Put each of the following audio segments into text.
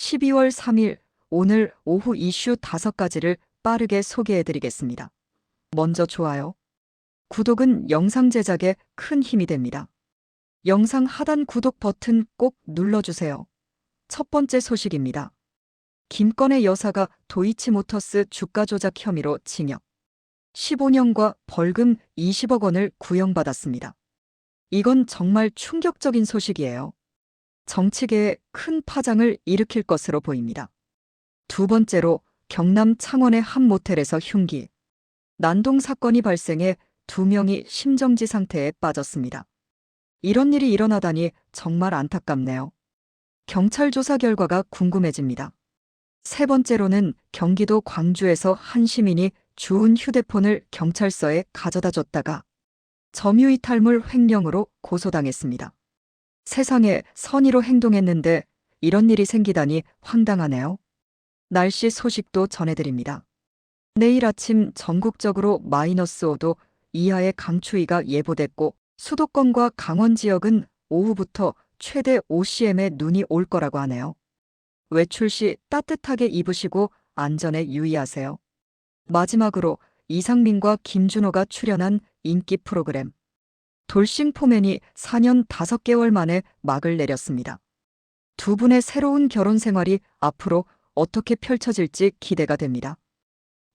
12월 3일 오늘 오후 이슈 5가지를 빠르게 소개해 드리겠습니다. 먼저 좋아요. 구독은 영상 제작에 큰 힘이 됩니다. 영상 하단 구독 버튼 꼭 눌러주세요. 첫 번째 소식입니다. 김건의 여사가 도이치모터스 주가 조작 혐의로 징역 15년과 벌금 20억 원을 구형받았습니다. 이건 정말 충격적인 소식이에요. 정치계에 큰 파장을 일으킬 것으로 보입니다. 두 번째로 경남 창원의 한 모텔에서 흉기. 난동 사건이 발생해 두 명이 심정지 상태에 빠졌습니다. 이런 일이 일어나다니 정말 안타깝네요. 경찰 조사 결과가 궁금해집니다. 세 번째로는 경기도 광주에서 한 시민이 주운 휴대폰을 경찰서에 가져다 줬다가 점유이탈물 횡령으로 고소당했습니다. 세상에 선의로 행동했는데 이런 일이 생기다니 황당하네요. 날씨 소식도 전해드립니다. 내일 아침 전국적으로 마이너스 5도 이하의 강추위가 예보됐고 수도권과 강원 지역은 오후부터 최대 5cm의 눈이 올 거라고 하네요. 외출 시 따뜻하게 입으시고 안전에 유의하세요. 마지막으로 이상민과 김준호가 출연한 인기 프로그램 돌싱 포맨이 4년 5개월 만에 막을 내렸습니다. 두 분의 새로운 결혼 생활이 앞으로 어떻게 펼쳐질지 기대가 됩니다.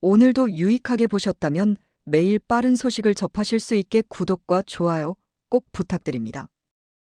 오늘도 유익하게 보셨다면 매일 빠른 소식을 접하실 수 있게 구독과 좋아요 꼭 부탁드립니다.